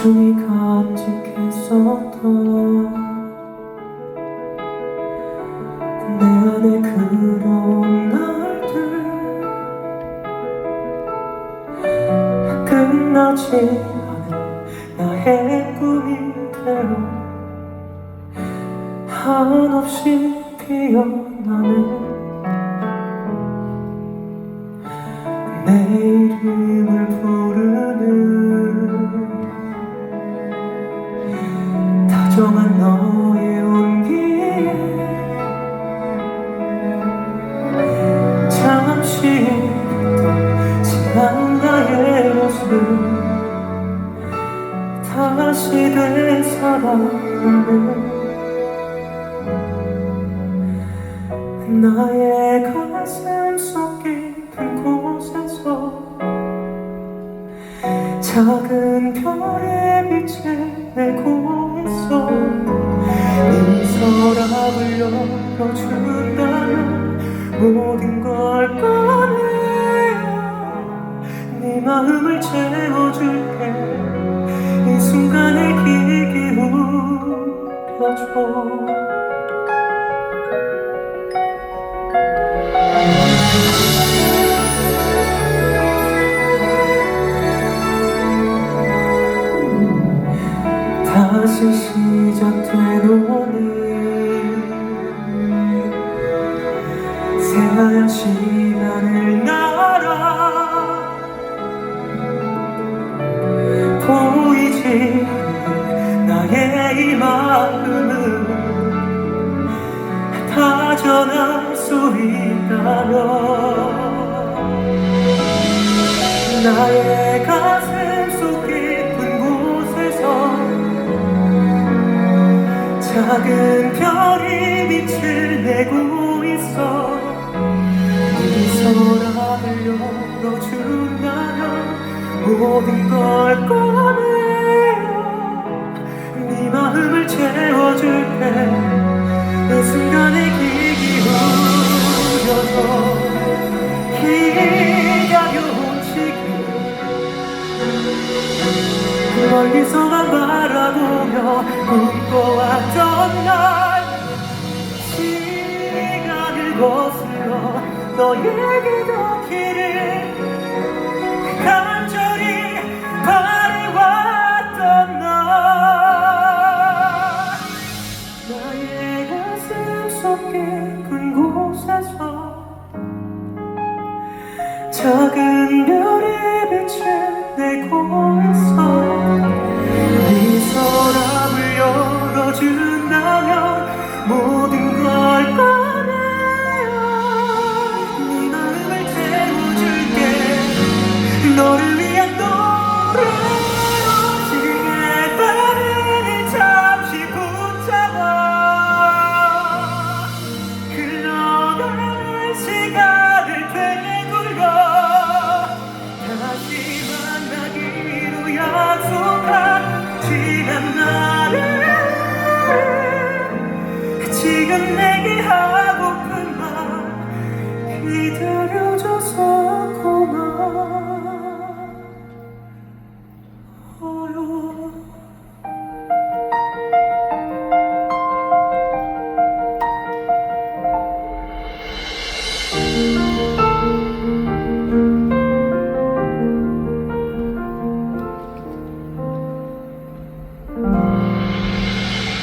소중히 간직했었던 내 안에 그려온 날들. 끝나지 않은 나의 꿈이대로 한없이 피어나는 내 이름을 다시 되살아나는 나의 가슴 속 깊은 곳에서 작은 별의 빛을 내고 있어 네 서랍을 열어준다면 모든 걸 꺼내어 네 마음을 채워줄게 기울여줘 다시 시작된 오늘 새하얀 시간을 날아 보이지 나의 이마 다 전할 수 있다면 나의 가슴 속 깊은 곳에서 작은 별이 빛을 내고 있어 이 서랍을 열어준다면 모든 걸 꺼내어 네 마음을 채워줄게 이 순간에 멀리서만 바라보며 꿈꿔왔던 날. 시간을 거슬러 너에게 닿기를 간절히 바래왔던 날. 나의 가슴 속 깊은 곳에서 작은 별의 빛을 있어 이 서랍을 열어준다면